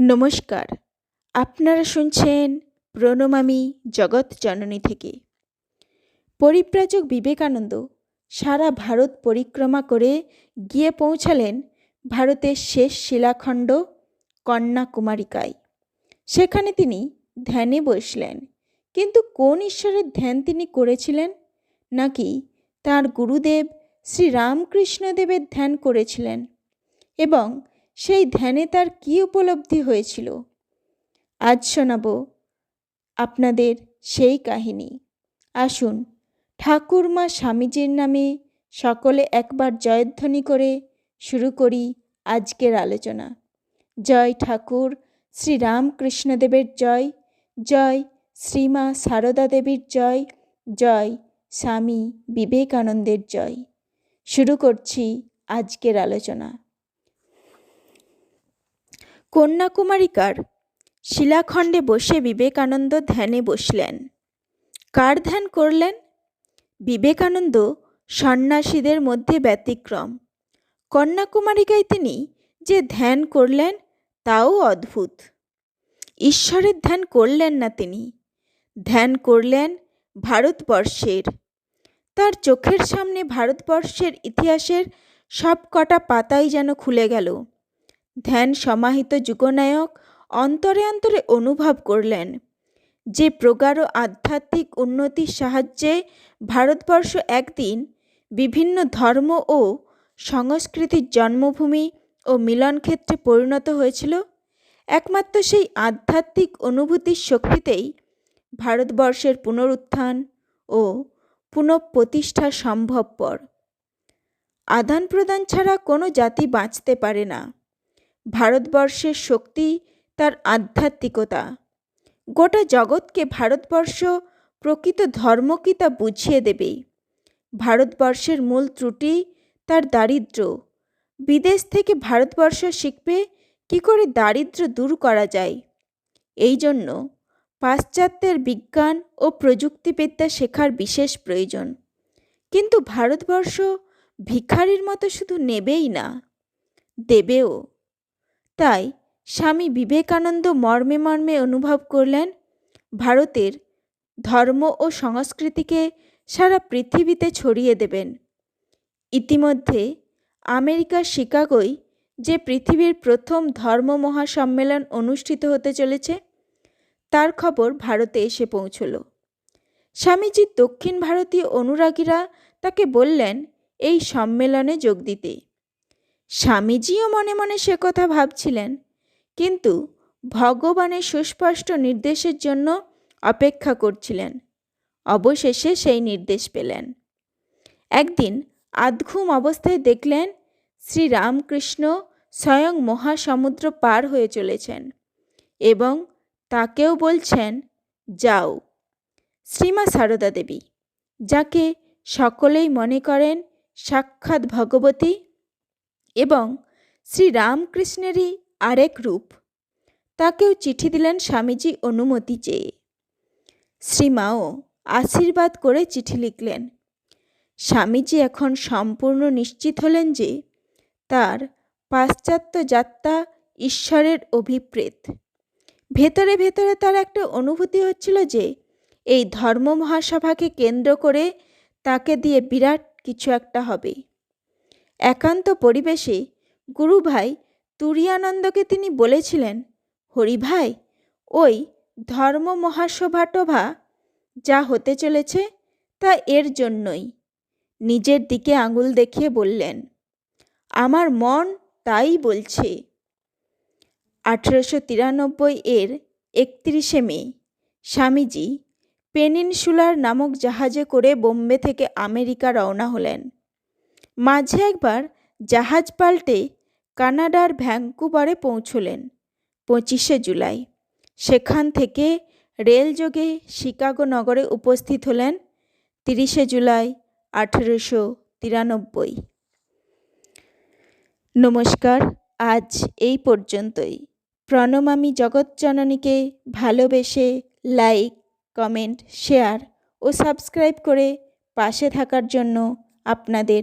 নমস্কার। আপনারা শুনছেন প্রণমামী জগৎ জননী থেকে। পরিব্রাজক বিবেকানন্দ সারা ভারত পরিক্রমা করে গিয়ে পৌঁছালেন ভারতের শেষ শিলাখণ্ড কন্যাকুমারিকায়। সেখানে তিনি ধ্যানে বসলেন। কিন্তু কোন ঈশ্বরের ধ্যান তিনি করেছিলেন? নাকি তার গুরুদেব শ্রী রামকৃষ্ণদেবের ধ্যান করেছিলেন? এবং সেই ধ্যানে তার কী উপলব্ধি হয়েছিল? আজ শোনাব আপনাদের সেই কাহিনী। আসুন, ঠাকুরমা স্বামীজির নামে সকলে একবার জয়ধ্বনি করে শুরু করি আজকের আলোচনা। জয় ঠাকুর শ্রী রামকৃষ্ণদেবের জয় জয় শ্রীমা সারদা দেবীর জয় জয় স্বামী বিবেকানন্দের জয়। শুরু করছি আজকের আলোচনা। কন্যাকুমারিকার শিলাখণ্ডে বসে বিবেকানন্দ ধ্যানে বসলেন। কার ধ্যান করলেন? বিবেকানন্দ সন্ন্যাসীদের মধ্যে ব্যতিক্রম। কন্যাকুমারিকায় তিনি? যে ধ্যান করলেন, তাও অদ্ভুত। ঈশ্বরের ধ্যান করলেন না তিনি। ধ্যান করলেন ভারতবর্ষের। তার চোখের সামনে ভারতবর্ষের ইতিহাসের সব কটা পাতাই যেন খুলে গেল। ধ্যান সমাহিত যুগনায়ক অন্তরে অন্তরে অনুভব করলেন যে প্রগাঢ় আধ্যাত্মিক উন্নতির সাহায্যে ভারতবর্ষ একদিন বিভিন্ন ধর্ম ও সংস্কৃতির জন্মভূমি ও মিলনক্ষেত্রে পরিণত হয়েছিল। একমাত্র সেই আধ্যাত্মিক অনুভূতির শক্তিতেই ভারতবর্ষের পুনরুত্থান ও পুনঃপ্রতিষ্ঠা সম্ভবপর। আদান প্রদান ছাড়া কোনো জাতি বাঁচতে পারে না। ভারতবর্ষের শক্তি, তার আধ্যাত্মিকতা। গোটা জগৎকে ভারতবর্ষ প্রকৃত ধর্ম কি তা বুঝিয়ে দেবে। ভারতবর্ষের মূল ত্রুটি, তার দারিদ্র বিদেশ থেকে ভারতবর্ষ শিখবে কি করে দারিদ্র দূর করা যায়। এই জন্য পাশ্চাত্যের বিজ্ঞান ও প্রযুক্তিবিদ্যা শেখার বিশেষ প্রয়োজন। কিন্তু ভারতবর্ষ ভিখারির মতো শুধু নেবেই না, দেবেও। তাই স্বামী বিবেকানন্দ মর্মে মর্মে অনুভব করলেন, ভারতের ধর্ম ও সংস্কৃতিকে সারা পৃথিবীতে ছড়িয়ে দেবেন। ইতিমধ্যে আমেরিকার শিকাগোয় যে পৃথিবীর প্রথম ধর্ম মহাসম্মেলন অনুষ্ঠিত হতে চলেছে, তার খবর ভারতে এসে পৌঁছল। স্বামীজির দক্ষিণ ভারতীয় অনুরাগীরা তাকে বললেন, এই সম্মেলনে যোগ দিতে। স্বামীজিও মনে মনে সে কথা ভাবছিলেন। কিন্তু ভগবানের সুস্পষ্ট নির্দেশের জন্য অপেক্ষা করছিলেন। অবশেষে সেই নির্দেশ পেলেন। একদিন আধঘুম অবস্থায় দেখলেন শ্রী রামকৃষ্ণ স্বয়ং মহাসমুদ্র পার হয়ে চলেছেন এবং তাকেও বলছেন, যাও, শ্রীমা সারদা দেবী, যাকে সকলেই মনে করেন সাক্ষাৎ ভগবতী এবং শ্রী রামকৃষ্ণেরই আরেক রূপ। তাকেও চিঠি দিলেন স্বামীজি অনুমতি চেয়ে। শ্রীমাও আশীর্বাদ করে চিঠি লিখলেন। স্বামীজি এখন সম্পূর্ণ নিশ্চিত হলেন যে তার পাশ্চাত্য যাত্রা ঈশ্বরের অভিপ্রেত। ভেতরে ভেতরে তার একটা অনুভূতি হচ্ছিল যে এই ধর্ম মহাসভাকে কেন্দ্র করে তাকে দিয়ে বিরাট কিছু একটা হবে। একান্ত পরিবেশে গুরুভাই তুরিয়ানন্দকে তিনি বলেছিলেন, হরিভাই, ওই ধর্ম মহাসভাটভা যা হতে চলেছে তা এর জন্যই। নিজের দিকে আঙুল দেখিয়ে বললেন, আমার মন তাই বলছে। আঠেরোশো তিরানব্বই এর একত্রিশে মে, স্বামীজি পেনিনসুলার নামক জাহাজে করে বোম্বে থেকে আমেরিকা রওনা হলেন। মাঝে একবার জাহাজ পাল্টে কানাডার ভ্যাঙ্কুভারে পৌঁছলেন পঁচিশে জুলাই। সেখান থেকে রেলযোগে শিকাগো নগরে উপস্থিত হলেন তিরিশে জুলাই, আঠেরোশো তিরানব্বই। নমস্কার, আজ এই পর্যন্তই। প্রণমামী জগৎজননীকে ভালোবেসে লাইক, কমেন্ট, শেয়ার ও সাবস্ক্রাইব করে পাশে থাকার জন্য আপনাদের